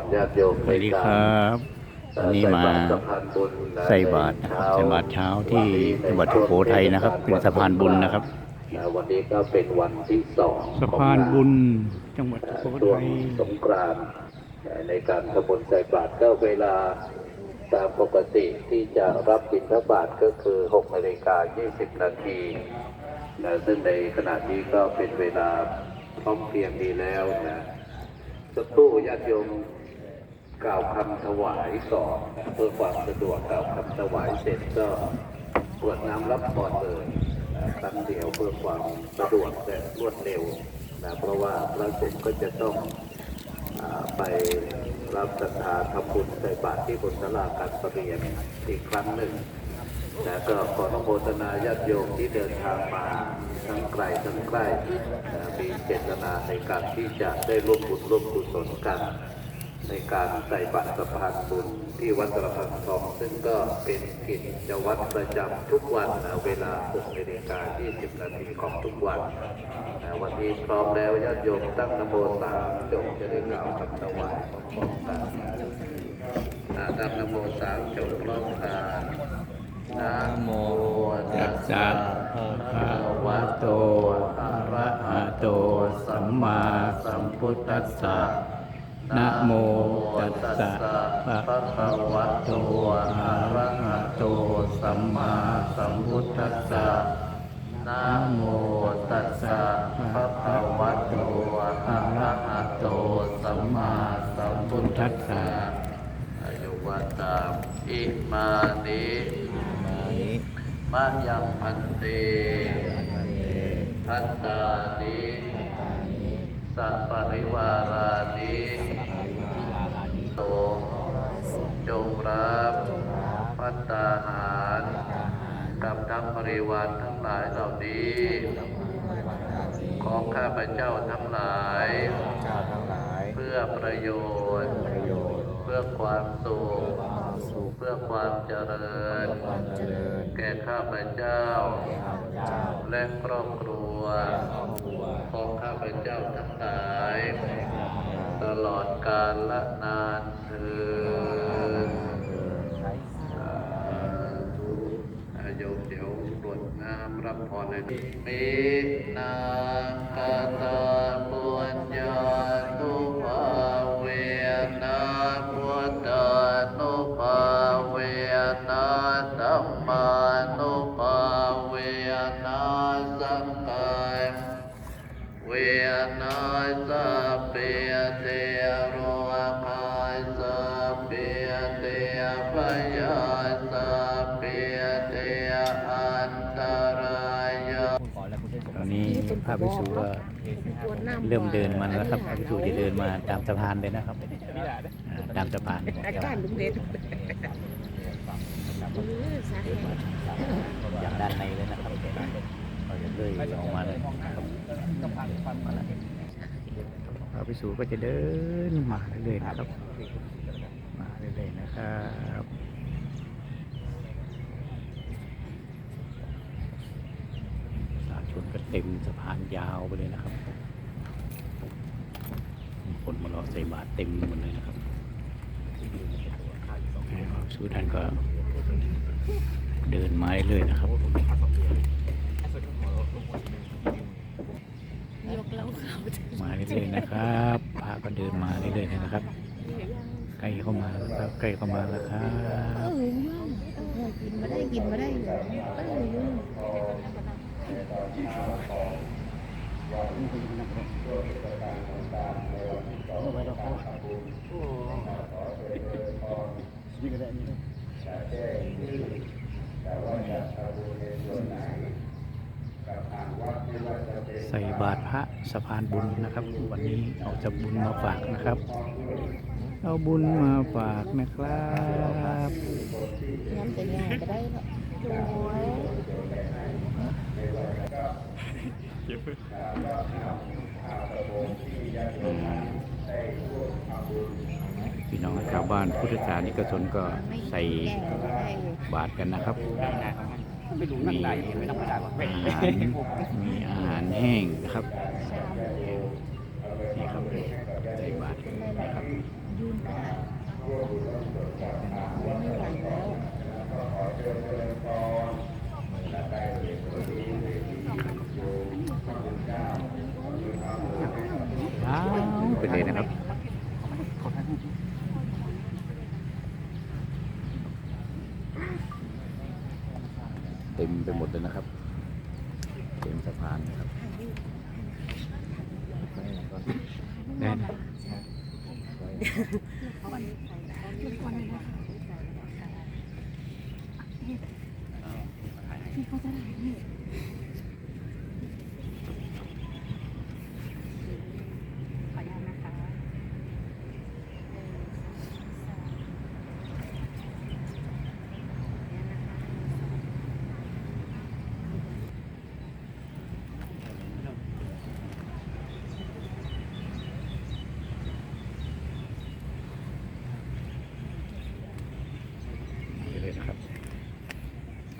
รญาติโยมสวัสดีครับวันนี้มาใส่บาตรนะครับใส่บาตรเช้าที่จังหวัดสุโขทัยนะครับ เป็นสะพานบุญนะครับวันนี้ก็เป็นวันที่สองสะพานบุญจังหวัดสุโขช่วงทัยสงกรานต์ในการทำบุญใส่บาตรก็เวลาตามปกติที่จะรับบิณฑบาตก็คือ6นาฬิกา20 นาทีนะซึ่งในขณะนี้ก็เป็นเวลาพร้อมเพรียงดีแล้วนะสักครู่ญาติโยม กล่าวคำถวายก่อนเพื่อความสะดวกกล่าวคำถวายเสร็จก็กวดน้ำรับพรเลยนะครั้งเดียวเพื่อความสะดวกและรวดเร็วนะเพราะว่าพระสงฆ์ก็จะต้องอไปรับศรัทธาทำบุญใส่บาตรที่บุญตลาการประเรียนอีกครั้งหนึ่งและก็ขออนุโมทนาญาติโยมที่เดินทางมาทั้งไกลทั้งใกล้มีเจตนาในการที่จะได้ร่วมบุญร่วมกุศลกัน ในการใส่บาตรสะพานบุญที่วัดตระพันทอง ซึ่งก็เป็นกิจวัตรประจำทุกวันเวลา6นาฬิกา20นาทีของทุกวัน วันนี้พร้อมแล้วญาติโยมตั้งนโมสามจบจะได้กล่าวคำถวายพร้อมกันตั้งนโมสามจบพร้อมกันนะโมตัสสะภะคะวะโตอะระหะโตสัมมาสัมพุทธัสสะ นะโมตัสสะภะคะวะโตอะระหะโตสัมมาสัมพุทธัสสะนะโมตัสสะภะคะวะโตอะระหะโตสัมมาสัมพุทธัสสะอายุวัตาอิมานิมะยังพันเตพัตตานิสัพปริวารานิโตจงรับ พัตตาหารกับทั้งบริวารทั้งหลายเหล่านี้ ของข้าพเจ้าทั้งหลาย เพื่อประโยชน์ เพื่อความสุขเพื่อความเจริญ แก่ข้าพเจ้า และครอบครัว ของข้าพเจ้าทั้งหลาย ตลอดกาลละนานเถิด อาโย มเดี๋ยวกรวดน้ำรับพรเลยดิมินาคาตาปุญญา ตอนนี้พระภิกษุก็เริ่มเดินมาแล้วครับพระภิกษุจะเดินมาตามสะพานเลยนะครับอ่าตามสะพานอาการลุงเด็ดเดินมาอย่างด้านในเลยนะครับเลยออกมาเลยครับมาแล้วพระภิกษุก็จะเดินมาเรื่อยๆนะครับ มาเรื่อยๆนะครับประชาชนก็ เต็มสะพานยาวไปเลยนะครับ คนมารอใส่บาตรเต็มหมดเลยนะครับสู้ท่านก็เดินไม้เลยนะครับมาเรื่อยๆนะครับพาก็เดินมาเรื่อยๆนะครับ ใกล้เข้ามาแล้วครับใกล้เข้ามาแล้วครัเอบอกินมาได้ กินมาได้เออใส่บาตรพระสะพานบุญนะครับ วันนี้เอาจะบุญมาฝากนะครับ เอาบุญมาฝากนะครับน้ำแต่ยาก็ได้เนาะโอ้ย พี่น้องชาวบ้านพุทธศาสนิกชนก็ใส่แก่ก็ได้อยู่บาตรกันนะครับ มีอาหารมีอาหารแห้งนะครับ ชาม นี่ครับใส่บาตรกันนะครับ ยืน เลยนะครับเต็มไปหมดเลยนะครับ เต็มสะพานนะครับแน่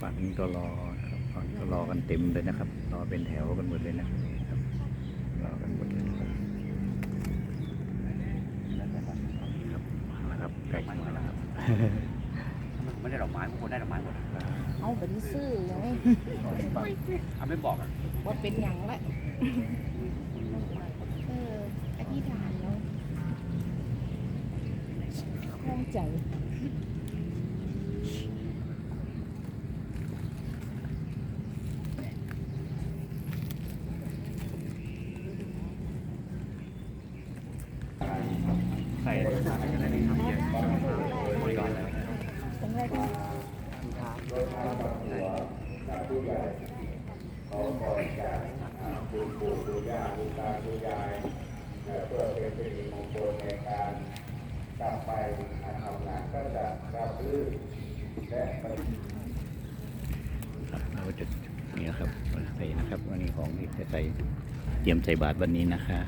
ฝั่งนี้ก็รอนะครับฝั่งนี้ก็รอกันเต็มเลยนะครับ รอเป็นแถวกันหมดเลยนะครับ รอกันหมดเลยนะครับครับมาแล้วครับใกล้จะมาแล้วครับไม่ได้ดอกไม้พวกคนได้ดอกไม้หมดอะเอาเป็นซื่อยังไงอะไม่บอกอะว่าเป็นหยังละเอออธิษฐานแล้วคล่องใจ ใส่บริการแล้ว ตรงแรกก็ ก่อนจากคุณปู่คุณย่าคุณตาคุณยายเพื่อเป็นสิริมงคลในการกลับไปทำงานก็จะรับรื่นและเราจะนี่นะครับใส่นะครับวันนี้ของที่จะใส่เตรียมใส่บาตรวันนี้นะคะ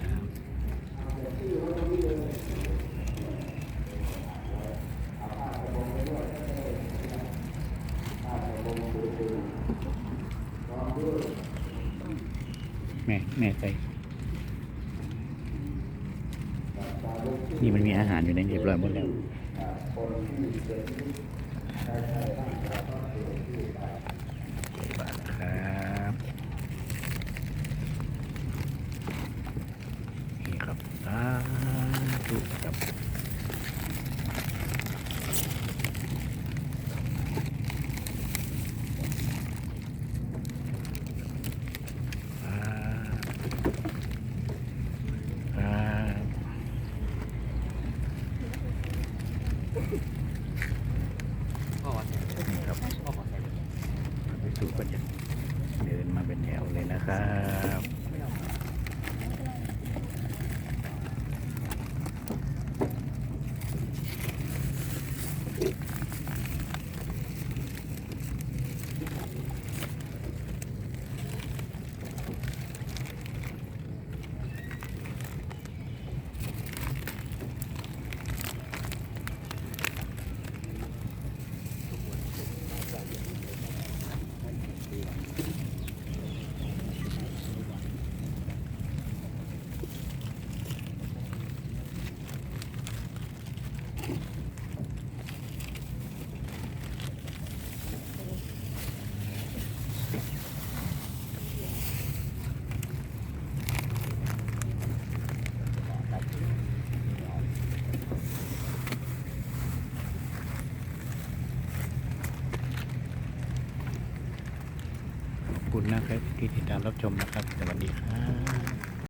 แม่แม่ใส่นี่มันมีอาหารอยู่ในเรียบร้อยหมดแล้วครับนี่ครับสาธุครับสาธุครับ พ่อวัด นี่ครับ พ่อขอใส่เลย ดูก็จะเดินมาเป็นแถวเลยนะครับ คุณนะครับที่ติดตามรับชมนะครับ สวัสดีครับ